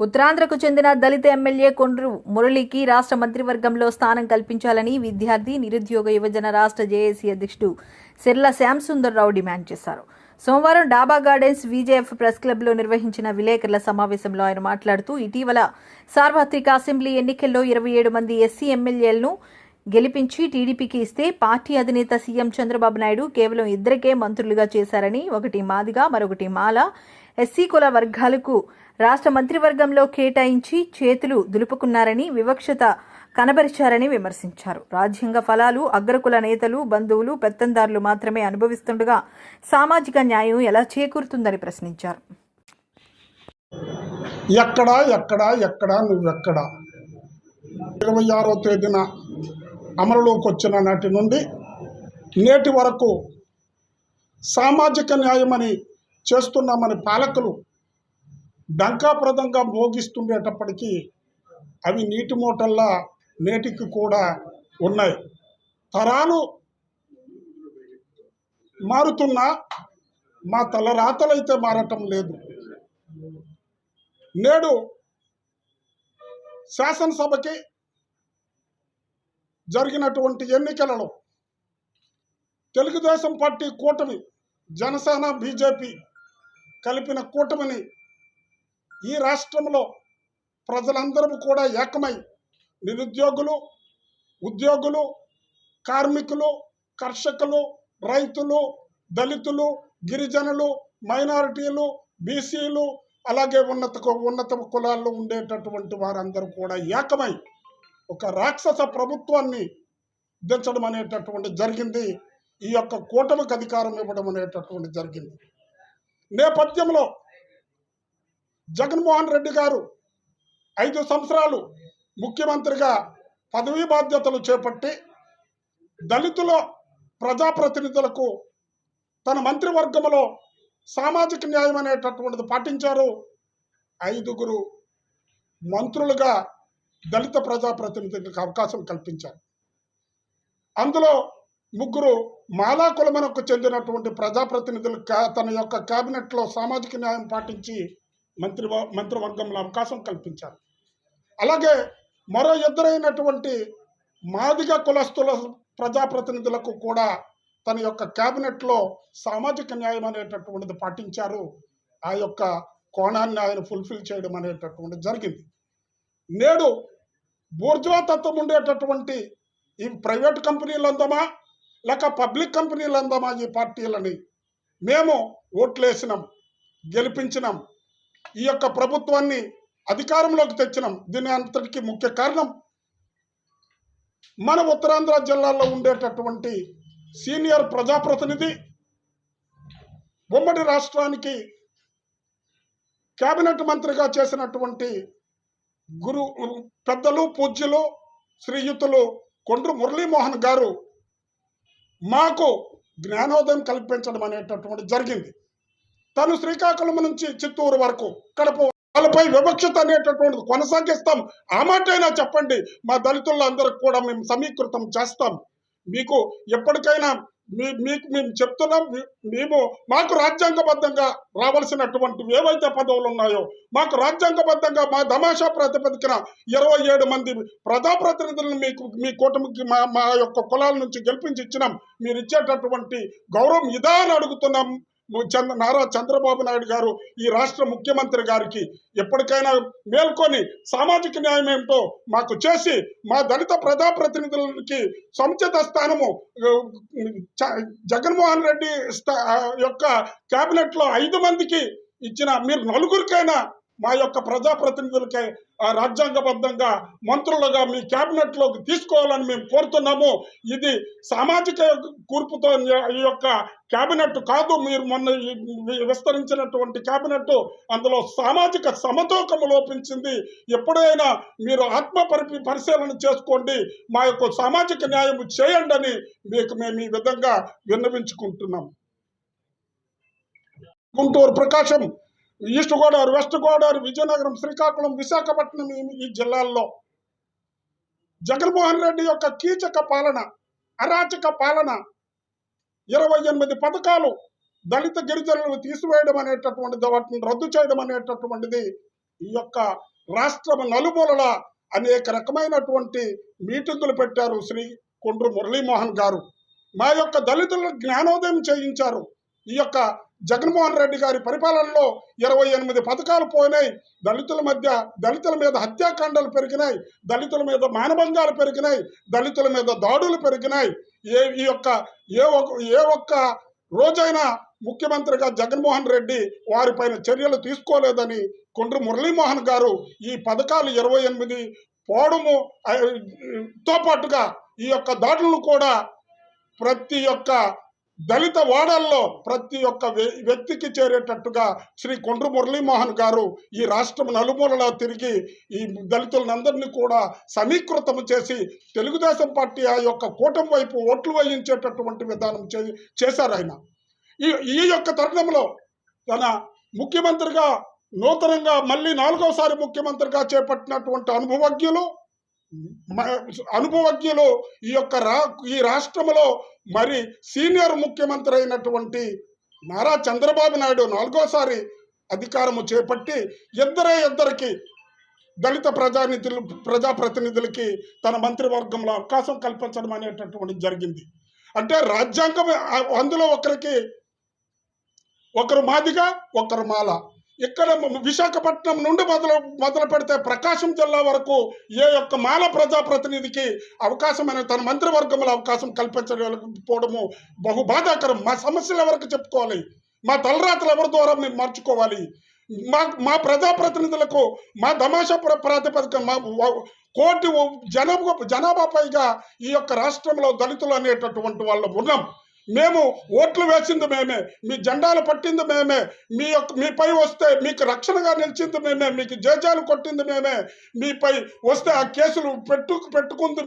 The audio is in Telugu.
ఉత్తరాంధ్రకు చెందిన దళిత ఎమ్మెల్యే కొండ్రు మురళికి రాష్ట్ర మంత్రివర్గంలో స్థానం కల్పించాలని విద్యార్థి నిరుద్యోగ యువజన రాష్ట్ర జేఏసీ అధ్యక్షుడు సిర్ల శ్యామ్ రావు డిమాండ్ చేశారు. సోమవారం డాబా గార్డెన్స్ విజేఎఫ్ ప్రెస్ క్లబ్లో నిర్వహించిన విలేకరుల సమావేశంలో ఆయన మాట్లాడుతూ ఇటీవల సార్వత్రిక అసెంబ్లీ ఎన్నికల్లో ఇరవై ఏడు మంది ఎస్సీ ఎమ్మెల్యేలను గెలిపించి టీడీపీకి ఇస్తే పార్టీ అధినేత సీఎం చంద్రబాబు నాయుడు కేవలం ఇద్దరికే మంత్రులుగా చేశారని ఒకటి మాదిగా మరొకటి మాల. ఎస్సీ కుల వర్గాలకు రాష్ట్ర మంత్రివర్గంలో కేటాయించి చేతులు దులుపుకున్నారని వివక్షత కనబరిచారని విమర్శించారు. రాజ్యాంగ ఫలాలు అగ్రకుల నేతలు బంధువులు పెత్తందారులు మాత్రమే అనుభవిస్తుండగా సామాజిక న్యాయం ఎలా చేకూరుతుందని ప్రశ్నించారు. ఎక్కడా ఎక్కడా ఎక్కడా నువ్వెక్కడా ఇరవై ఆరో తేదీన అమలులోకి వచ్చిన నాటి నుండి నేటి వరకు సామాజిక న్యాయమని చేస్తున్నామని పాలకులు డంకాప్రదంగా మోగిస్తుండేటప్పటికీ అవి నీటి మూటల్లా నేటికి కూడా ఉన్నాయి. తరాలు మారుతున్నా మా తలరాతలైతే మారటం లేదు. నేడు శాసనసభకి జరిగినటువంటి ఎన్నికలలో తెలుగుదేశం పార్టీ కూటమి జనసేన బీజేపీ కలిపిన కూటమిని ఈ రాష్ట్రంలో ప్రజలందరూ కూడా ఏకమై నిరుద్యోగులు ఉద్యోగులు కార్మికులు కర్షకులు రైతులు దళితులు గిరిజనులు మైనారిటీలు బీసీలు అలాగే ఉన్నత ఉన్నత కులాల్లో ఉండేటటువంటి వారందరూ కూడా ఏకమై ఒక రాక్షస ప్రభుత్వాన్ని దించడం అనేటటువంటి జరిగింది. ఈ యొక్క కూటమికి అధికారం ఇవ్వడం అనేటటువంటి జరిగింది. నేపథ్యంలో జగన్మోహన్ రెడ్డి గారు ఐదు సంవత్సరాలు ముఖ్యమంత్రిగా పదవీ బాధ్యతలు చేపట్టి దళితుల ప్రజాప్రతినిధులకు తన మంత్రివర్గంలో సామాజిక న్యాయం అనేటటువంటిది పాటించారు. ఐదుగురు మంత్రులుగా దళిత ప్రజాప్రతినిధులకు అవకాశం కల్పించారు. అందులో ముగ్గురు మాలా కులమనకు చెందినటువంటి ప్రజాప్రతినిధులు తన యొక్క క్యాబినెట్లో సామాజిక న్యాయం పాటించి మంత్రి మంత్రివర్గంలో అవకాశం కల్పించారు. అలాగే మరో ఇద్దరైనటువంటి మాదిగ కులస్తుల ప్రజాప్రతినిధులకు కూడా తన యొక్క క్యాబినెట్లో సామాజిక న్యాయం అనేటటువంటిది పాటించారు. ఆ యొక్క కోణాన్ని ఆయన ఫుల్ఫిల్ చేయడం అనేటటువంటిది జరిగింది. నేడు బూర్జువాతత్వం ఉండేటటువంటి ఈ ప్రైవేట్ కంపెనీలు అందామా లేక పబ్లిక్ కంపెనీలు అందామా ఈ పార్టీలని మేము ఓట్లేసినాం గెలిపించినాం. ఈ యొక్క ప్రభుత్వాన్ని అధికారంలోకి తెచ్చినాం. దీని అంతటికి ముఖ్య కారణం మన ఉత్తరాంధ్ర జిల్లాలో ఉండేటటువంటి సీనియర్ ప్రజాప్రతినిధి ఉమ్మడి రాష్ట్రానికి కేబినెట్ మంత్రిగా చేసినటువంటి గురు పెద్దలు పూజ్యులు శ్రీయుతులు కొండ్రు మురళీమోహన్ గారు మాకు జ్ఞానోదయం కల్పించడం అనేటటువంటి జరిగింది. తను శ్రీకాకుళం నుంచి చిత్తూరు వరకు కడప వాళ్ళపై వివక్షత అనేటటువంటిది కొనసాగిస్తాం. ఆ మాటైనా చెప్పండి. మా దళితులందరికి కూడా మేము సమీకృతం చేస్తాం. మీకు ఎప్పటికైనా మీ మీకు మేము చెప్తున్నాం. మేము మాకు రాజ్యాంగబద్ధంగా రావాల్సినటువంటి ఏవైతే పదవులు ఉన్నాయో మాకు రాజ్యాంగబద్ధంగా మా దమాషా ప్రాతిపదికన ఇరవై ఏడు మంది ప్రజాప్రతినిధులను మీకు మీ కూటమికి మా మా యొక్క కులాల నుంచి గెలిపించి ఇచ్చినాం. మీరు ఇచ్చేటటువంటి గౌరవం ఇదా అని అడుగుతున్నాం. చంద్ర నారా చంద్రబాబు నాయుడు గారు ఈ రాష్ట్ర ముఖ్యమంత్రి గారికి ఎప్పటికైనా మేల్కొని సామాజిక న్యాయం ఏమిటో మాకు చేసి మా దళిత ప్రజాప్రతినిధులకి సముచిత స్థానము చ- జగన్మోహన్ రెడ్డి స్థా- యొక్క క్యాబినెట్లో ఐదు మందికి ఇచ్చిన మీరు నలుగురికైనా మా యొక్క ప్రజాప్రతినిధులకై రాజ్యాంగబద్ధంగా మంత్రులుగా మీ కేబినెట్లోకి తీసుకోవాలని మేము కోరుతున్నాము. ఇది సామాజిక కూర్పుతో ఈ యొక్క కేబినెట్ కాదు. మీరు మొన్న వి- విస్తరించినటువంటి కేబినెట్ అందులో సామాజిక సమతూకము లోపించింది. ఎప్పుడైనా మీరు ఆత్మ పరి పరిశీలన చేసుకోండి. మా యొక్క సామాజిక న్యాయం చేయండి అని మీకు మేము ఈ విధంగా విన్నవించుకుంటున్నాం. గుంటూరు ప్రకాశం ఈస్ట్ గోదావరి వెస్ట్ గోదావరి విజయనగరం శ్రీకాకుళం విశాఖపట్నం ఈ- జిల్లాల్లో జగన్మోహన్ రెడ్డి యొక్క కీచక పాలన అరాచక పాలన ఇరవై ఎనిమిది పథకాలు దళిత గిరిజనులను తీసివేయడం అనేటటువంటిది వాటిని రద్దు చేయడం అనేటటువంటిది ఈ యొక్క రాష్ట్రం నలుమూలల అనేక రకమైనటువంటి మీటింగులు పెట్టారు శ్రీ కొండ్రు మురళీమోహన్ గారు. మా యొక్క దళితులను జ్ఞానోదయం చేయించారు. ఈ యొక్క జగన్మోహన్ రెడ్డి గారి పరిపాలనలో ఇరవై ఎనిమిది పథకాలు పోయినాయి. దళితుల మధ్య దళితుల మీద హత్యాకాండాలు పెరిగినాయి. దళితుల మీద మానభంగాలు పెరిగినాయి. దళితుల మీద దాడులు పెరిగినాయి. ఏ ఈ యొక్క ఏ ఒక్క ఏ ఒక్క రోజైనా ముఖ్యమంత్రిగా జగన్మోహన్ రెడ్డి వారిపైన చర్యలు తీసుకోలేదని కొండ్రు మురళీమోహన్ గారు ఈ పథకాలు ఇరవై ఎనిమిది పోవడము తో పాటుగా ఈ యొక్క దాడులను కూడా ప్రతి ఒక్క దళిత వాడల్లో ప్రతి ఒక్క వ్య- వ్యక్తికి చేరేటట్టుగా శ్రీ కొండ్రు మురళీమోహన్ గారు ఈ రాష్ట్రం నలుమూలలో తిరిగి ఈ దళితులందరినీ కూడా సమీకృతం చేసి తెలుగుదేశం పార్టీ ఆ యొక్క కూటమి వైపు ఓట్లు వేయించేటటువంటి విధానం చే- చేశారు ఆయన. ఈ ఈ యొక్క తరుణంలో తన ముఖ్యమంత్రిగా నూతనంగా మళ్ళీ నాలుగోసారి ముఖ్యమంత్రిగా చేపట్టినటువంటి అనుభవజ్ఞులు అనుభవజ్ఞులు ఈ యొక్క రా ఈ రాష్ట్రంలో మరి సీనియర్ ముఖ్యమంత్రి అయినటువంటి నారా చంద్రబాబు నాయుడు నాలుగోసారి అధికారము చేపట్టి ఇద్దరే ఇద్దరికి దళిత ప్రజానిధులు ప్రజాప్రతినిధులకి తన మంత్రివర్గంలో అవకాశం కల్పించడం అనేటటువంటి జరిగింది. అంటే రాజ్యాంగం అందులో ఒకరికి ఒకరు మాదిగా ఒకరు మాల. ఇక్కడ విశాఖపట్నం నుండి మొదలు మొదలు పెడితే ప్రకాశం జిల్లా వరకు ఏ యొక్క మాల ప్రజాప్రతినిధికి అవకాశం అనే తన మంత్రివర్గంలో అవకాశం కల్పించకపోవడము బహు బాధాకరం. మా సమస్యలు ఎవరికి చెప్పుకోవాలి? మా తలరాతలు ఎవరి ద్వారా మేము మార్చుకోవాలి? మా మా ప్రజాప్రతినిధులకు మా తమాషా ప్రాతిపదిక మా కోటి జనాభా జనాభా పైగా ఈ యొక్క రాష్ట్రంలో దళితులు అనేటటువంటి వాళ్ళు ఉన్నాం. మేము ఓట్లు వేసింది మేమే మీ జెండాలు పట్టింది మేమే మీ యొక్క మీపై వస్తే మీకు రక్షణగా నిలిచింది మేమే మీకు జేజాలు కొట్టింది మేమే మీపై వస్తే ఆ కేసులు పెట్టు పెట్టుకుంది